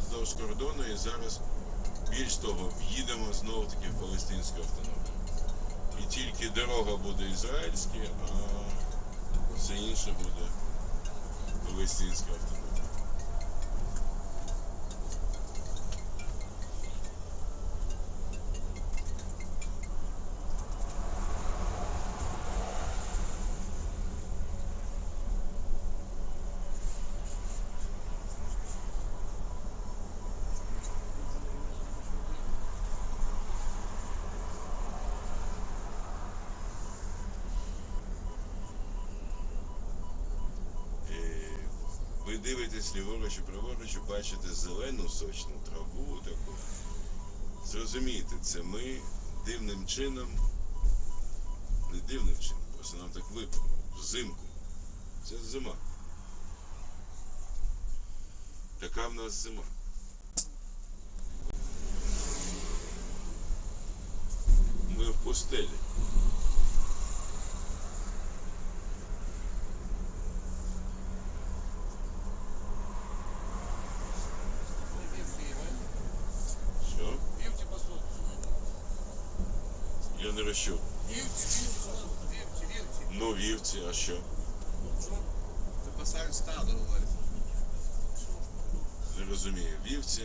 вздовж, кордону і зараз більш того, в'їдемо знову таки в палестинську автономію. І тільки дорога буде ізраїльська, а все інше буде палестинська автономія. Дивитесь ліворуч і праворуч, бачите зелену сочну траву таку. Зрозумійте, це ми дивним чином, не дивним чином, просто нам так випало, взимку. Це зима. Така в нас зима. Ми в пустелі. Що? Вівці пасуть. Не розчув. Вівці, вівці. Вівці, вівці. Ну, вівці, а що? Випасають стадо, говорять. Не розумію. Вівці,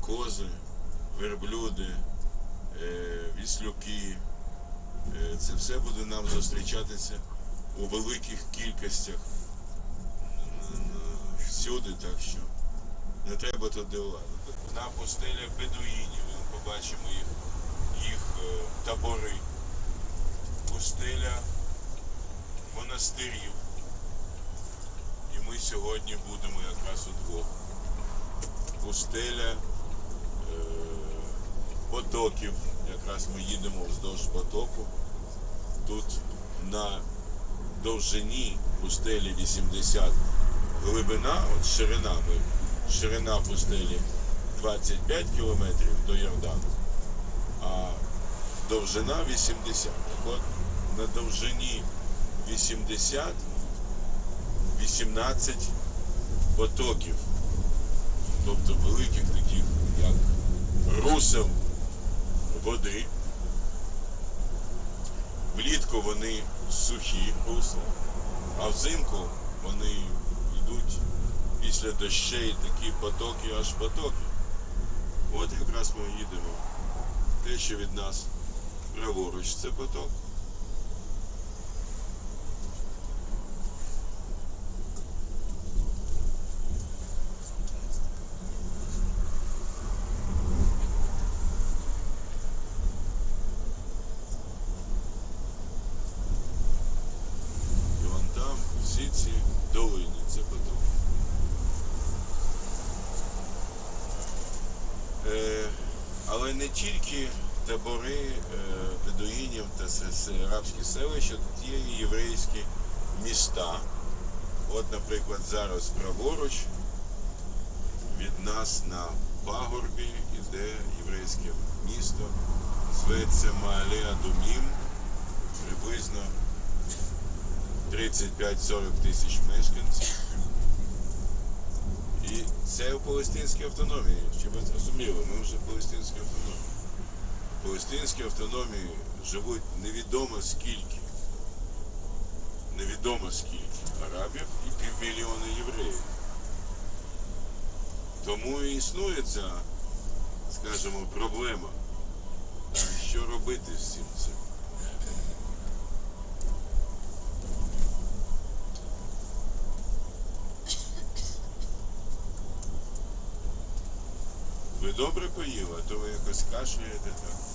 кози, верблюди, е, віслюки. Е, це все буде нам зустрічатися у великих кількостях всюди, так що не треба тут дивувати. На пустелях бедуїнів ми побачимо їх, їх е, табори. Пустеля монастирів. І ми сьогодні будемо якраз удвох. Пустеля е, потоків. Якраз ми їдемо вздовж потоку. Тут на довжині пустелі 80 глибина, от ширина, ширина пустелі 25 кілометрів до Йордану, а довжина 80. Так от на довжині 80 18 потоків, тобто великих таких, як русел води. Влітку вони сухі русла, а взимку вони йдуть після дощей такі потоки, аж потоки. От якраз ми їдемо. Те, що від нас праворуч, це поток. І вон там всі ці долини, це поток. Е, але не тільки табори е, бедуїнів та арабські селища, тут є і єврейські міста. От, наприклад, зараз праворуч від нас на пагорбі іде єврейське місто, зветься Маале Адумім, приблизно 35-40 тисяч мешканців. І це в Палестинській автономії, щоб ви зрозуміли, ми вже в Палестинській автономії. Палестинській автономії живуть невідомо скільки. Невідомо скільки арабів і півмільйона євреїв. Тому і існує ця, скажімо, проблема. Що робити з цим цим? Ви добре поїли, а то ви якось кашляєте так.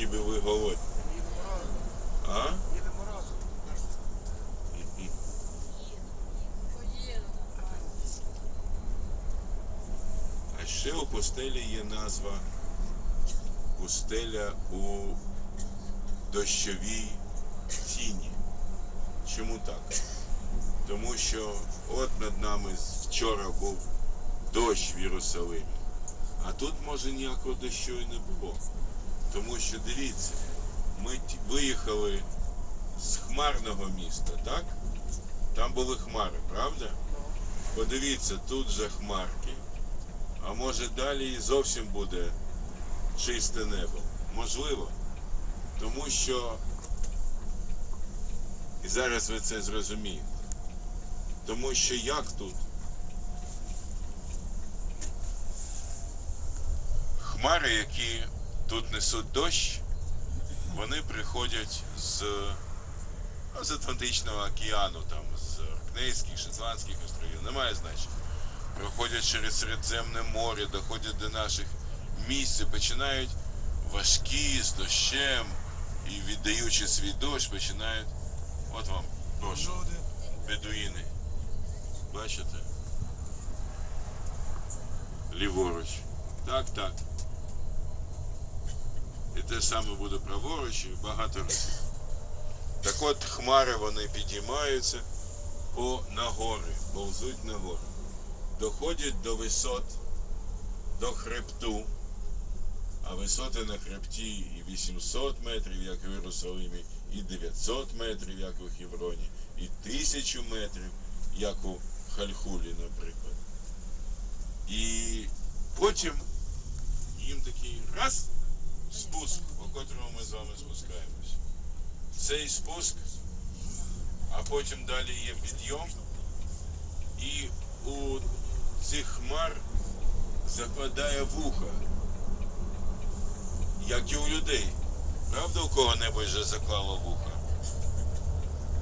Ніби ви голодні. А? А ще у пустелі є назва пустеля у дощовій тіні. Чому так? Тому що от над нами вчора був дощ в Єрусалимі, а тут може ніякого дощу і не було. Тому що дивіться, ми виїхали з хмарного міста, так? Там були хмари, правда? Подивіться, тут же хмарки, А може далі і зовсім буде чисте небо. Можливо. Тому що і зараз ви це зрозумієте. Тому що як тут? Хмари, які тут несуть дощ, вони приходять з, ну, з Атлантичного океану, там, з Оркнейських, Шотландських островів, немає значення. Проходять через Середземне море, доходять до наших місць починають важкі з дощем і віддаючи свій дощ, починають. От вам, прошу, бедуїни. Бачите? Ліворуч. Так, так. І те саме буде праворуч і багато разів. Так от хмари вони підіймаються по нагори, повзуть нагору. Доходять до висот, до хребту. А висоти на хребті і 800 метрів, як в Єрусалимі, і 900 метрів, як у Хевроні, і 1000 метрів, як у Хальхулі, наприклад. І потім їм такий раз спуск, по котрому ми з вами спускаємось. Цей спуск, а потім далі є підйом, і у цих хмар закладає вуха, як і у людей. Правда, у кого-небудь вже заклало вуха?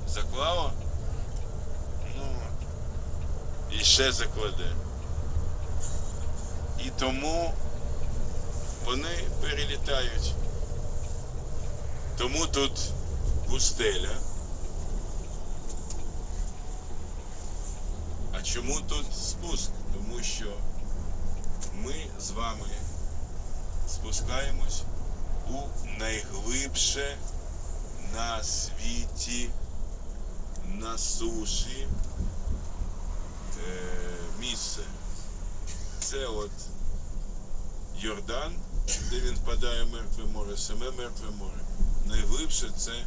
Заклало? Ну, і ще закладе. І тому вони перелітають. Тому тут пустеля. А чому тут спуск? Тому що ми з вами спускаємось у найглибше на світі, на суші е, місце. Це от Йордан, де він впадає в мертве море, саме мертве море. Найглибше це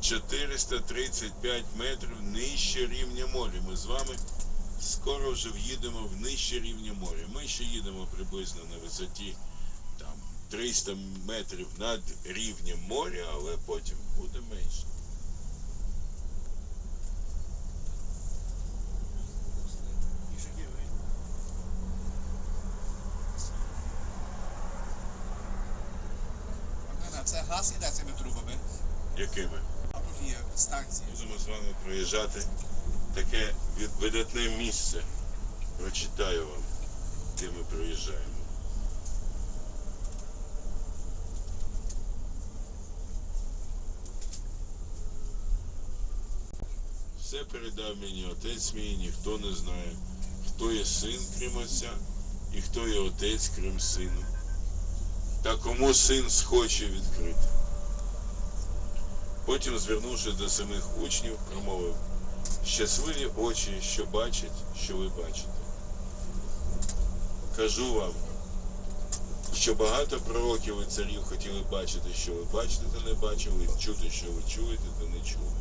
435 метрів нижче рівня моря. Ми з вами скоро вже в'їдемо в нижче рівня моря. Ми ще їдемо приблизно на висоті там 300 метрів над рівнем моря, але потім буде менше. А це газ іде цими трубами. Якими? А тут є станції. Будемо з вами проїжджати таке видатне місце. Прочитаю вам, де ми проїжджаємо. Все передав мені отець мій, ніхто не знає, хто є син, крім отця, і хто є отець, крім сину. Та кому син схоче відкрити. Потім, звернувшись до самих учнів, промовив щасливі очі, що бачать, що ви бачите. Кажу вам, що багато пророків і царів хотіли бачити, що ви бачите, та не бачили, і чути, що ви чуєте, та не чули.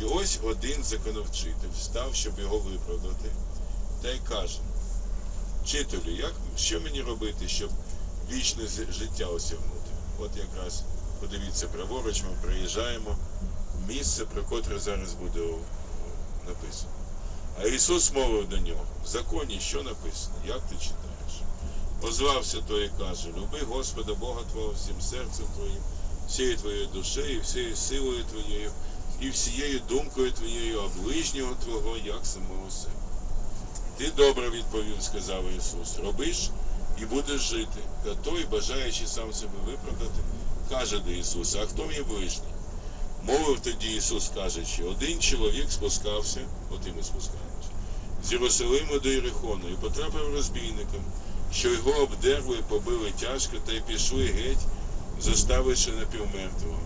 І ось один законовчитель встав, щоб його виправдати, та й каже: Вчителю, як, що мені робити, щоб вічне життя осягнути? От якраз подивіться праворуч, ми приїжджаємо в місце, про котре зараз буде написано. А Ісус мовив до нього, в законі що написано, як ти читаєш? Озвався той і каже, люби Господа Бога Твого всім серцем Твоїм, всією твоєю душею, всією силою Твоєю і всією думкою Твоєю, а ближнього Твого, як самого себе. Ти добре відповів, сказав Ісус. Робиш і будеш жити. Та той, бажаючи сам себе виправдати, каже до Ісуса, а хто мій ближній? Мовив тоді Ісус, кажучи, один чоловік спускався, от і ми спускаємося, з Єрусалиму до Єрихону і потрапив розбійникам, що його обдерли, побили тяжко та й пішли геть, заставивши напівмертвого.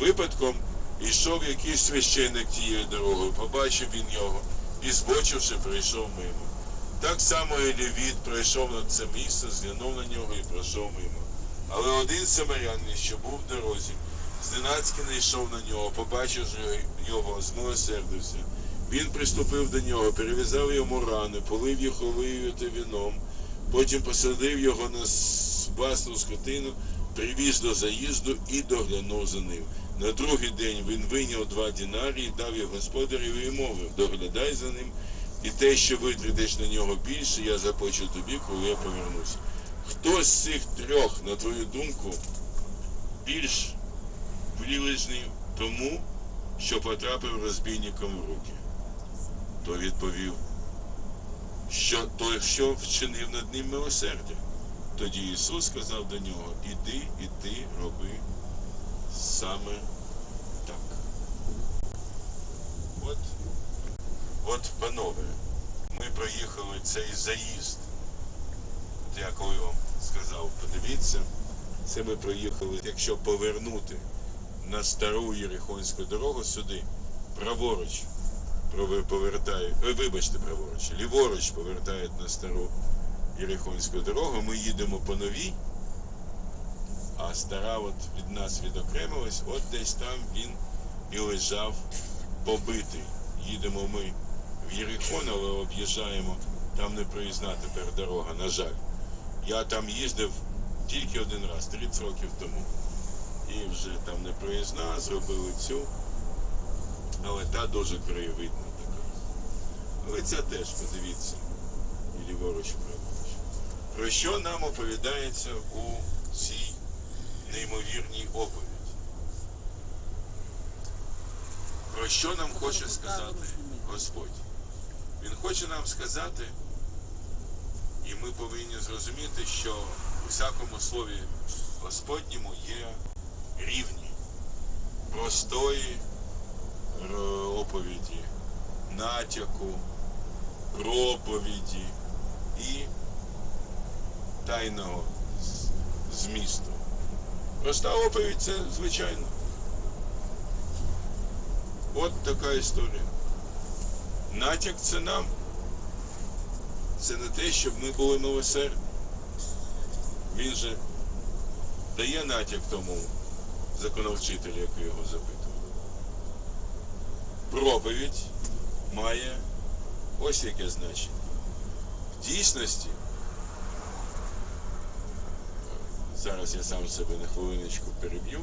Випадком ішов якийсь священник тією дорогою, побачив він його і, збочивши, прийшов мимо. Так само і Левіт пройшов на це місце, зглянув на нього і пройшов мимо. Але один самарянин, що був в дорозі, зненацьки не йшов на нього, побачивши його, змилосердився. Він приступив до нього, перев'язав йому рани, полив їх олією та віном, Потім посадив його на власну скотину, привіз до заїзду і доглянув за ним. На другий день він вийняв два дінарії, дав їх господареві і мовив, доглядай за ним, і те, що витратиш на нього більше, я заплачу тобі, коли я повернусь. Хто з цих трьох, на твою думку, більш прилежний тому, що потрапив розбійникам в руки? То відповів, що той, що вчинив над ним милосердя. Тоді Ісус сказав до нього, іди і ти роби саме так. От, от, панове, ми проїхали цей заїзд. Я коли вам сказав, подивіться, це ми проїхали, якщо повернути на стару Єрихонську дорогу сюди, праворуч, ой, вибачте, праворуч, ліворуч повертають на стару Єрихонську дорогу, ми їдемо по новій, а стара от від нас відокремилась, от десь там він і лежав побитий. Їдемо ми в але об'їжджаємо, там не проїзна тепер дорога, на жаль. Я там їздив тільки один раз, 30 років тому. І вже там не проїзна, зробили цю. Але та дуже краєвидна така. Але ця теж, подивіться, і ліворуч, праворуч. Про що нам оповідається у цій неймовірній оповіді? Про що нам хоче сказати Господь? Він хоче нам сказати, і ми повинні зрозуміти, що у всякому слові Господньому є рівні простої оповіді, натяку, проповіді і тайного змісту. Проста оповідь це звичайно. От така історія. Натяк це нам. Це не те, щоб ми були милосердні. Він же дає натяк тому законовчителю, який його запитував. Проповідь має ось яке значення. В дійсності, зараз я сам себе на хвилиночку переб'ю.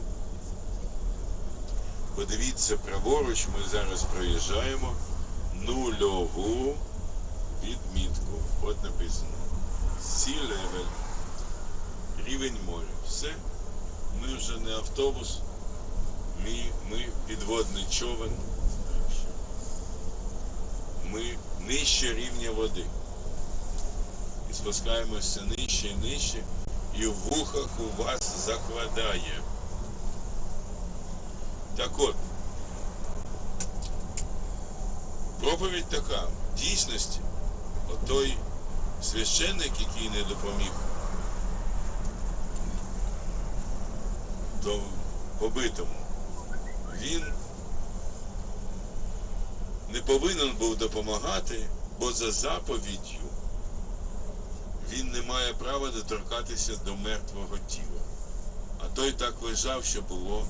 Подивіться праворуч, ми зараз проїжджаємо нульову відмітку. От написано. Сі левель. Рівень моря. Все. Ми вже не автобус, ми, ми підводний човен. Ми нижче рівня води. І спускаємося нижче і нижче, і в вухах у вас закладає. Так от, проповідь така. В дійсності, отой священник, який не допоміг до побитому, він не повинен був допомагати, бо за заповіддю він не має права доторкатися до мертвого тіла. А той так лежав, що було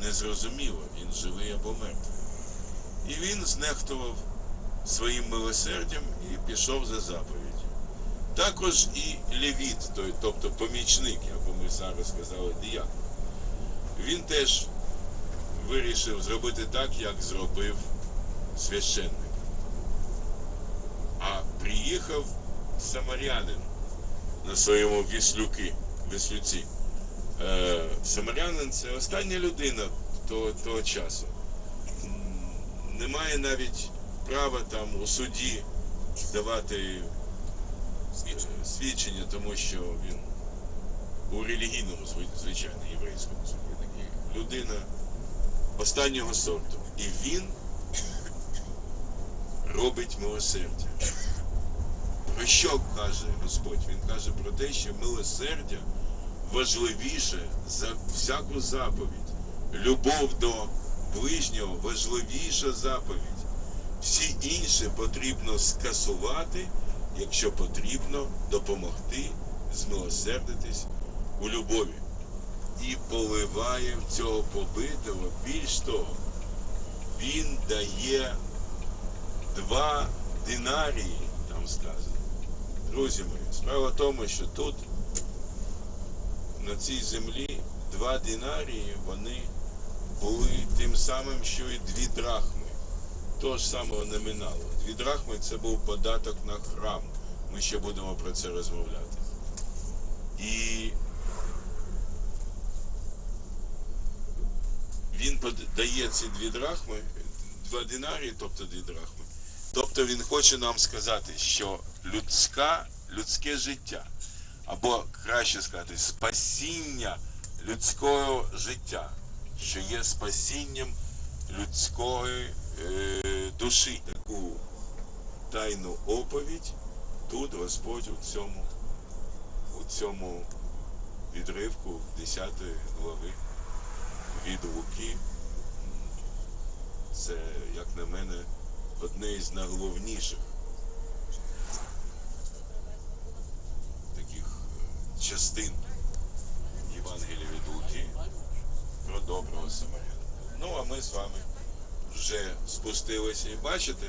незрозуміло, він живий або мертвий. І він знехтував своїм милосердям і пішов за заповіддю. Також і левіт, тобто помічник, як ми зараз сказали, діяк, він теж вирішив зробити так, як зробив священник. А приїхав самарянин на своєму віслюки, віслюці. Е, самарянин це остання людина того, того часу. Немає навіть права там у суді давати е, свідчення, тому що він у релігійному, звичайно, єврейському суді людина останнього сорту. І він робить милосердя. Про що каже Господь? Він каже про те, що милосердя важливіше за всяку заповідь. Любов до ближнього важливіша заповідь. Всі інші потрібно скасувати, якщо потрібно допомогти змилосердитись у любові. І поливає в цього побитого. Більш того, він дає два динарії, там сказано. Друзі мої, справа в тому, що тут, на цій землі, два динарії, вони були тим самим, що і дві драхми. Того ж самого номіналу. Дві драхми це був податок на храм. Ми ще будемо про це розмовляти. І він дає ці дві драхми, два динарії, тобто дві драхми. Тобто він хоче нам сказати, що людська, людське життя, або краще сказати, спасіння людського життя, що є спасінням людської е, душі. Таку тайну оповідь тут Господь у цьому, у цьому відривку 10 глави від Луки. Це, як на мене, одне із найголовніших таких е, частин Євангелія від Луки про доброго Самарянина. Ну, а ми з вами вже спустилися і бачите,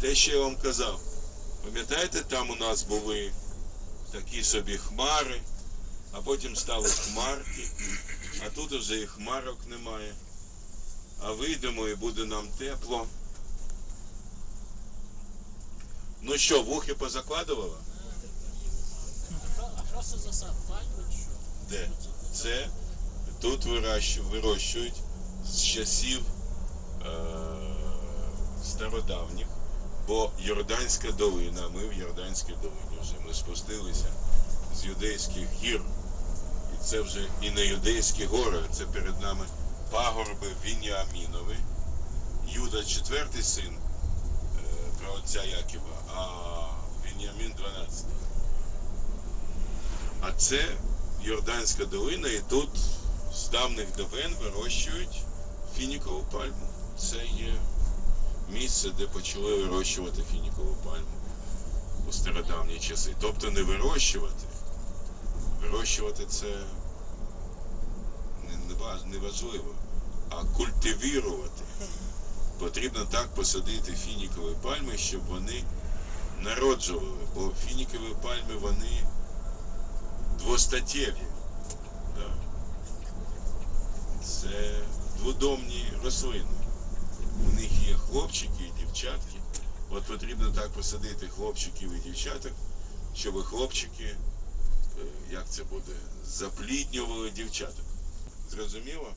те, що я вам казав. Пам'ятаєте, там у нас були такі собі хмари, а потім стали хмарки, а тут вже і хмарок немає. А вийдемо і буде нам тепло. Ну що, вухи позакладувала? А що це за сад? Пальми чи що? Де? Це тут вирощують з часів стародавніх, бо Йорданська долина, ми в Йорданській долині вже ми спустилися з юдейських гір. І це вже і не юдейські гори, це перед нами пагорби Вініамінови. Юда четвертий син е, про отця Яківа, а Вініамін 12. А це Йорданська долина, і тут з давних давен вирощують фінікову пальму. Це є місце, де почали вирощувати фінікову пальму у стародавні часи. Тобто не вирощувати. Вирощувати це не- не ва- не важливо, а культивірувати. Потрібно так посадити фінікові пальми, щоб вони народжували. Бо фінікові пальми вони двостаттєві. Да. Це дводомні рослини. У них є хлопчики і дівчатки. От потрібно так посадити хлопчиків і дівчаток, щоб хлопчики, е, як це буде, запліднювали дівчаток. Зрозуміло?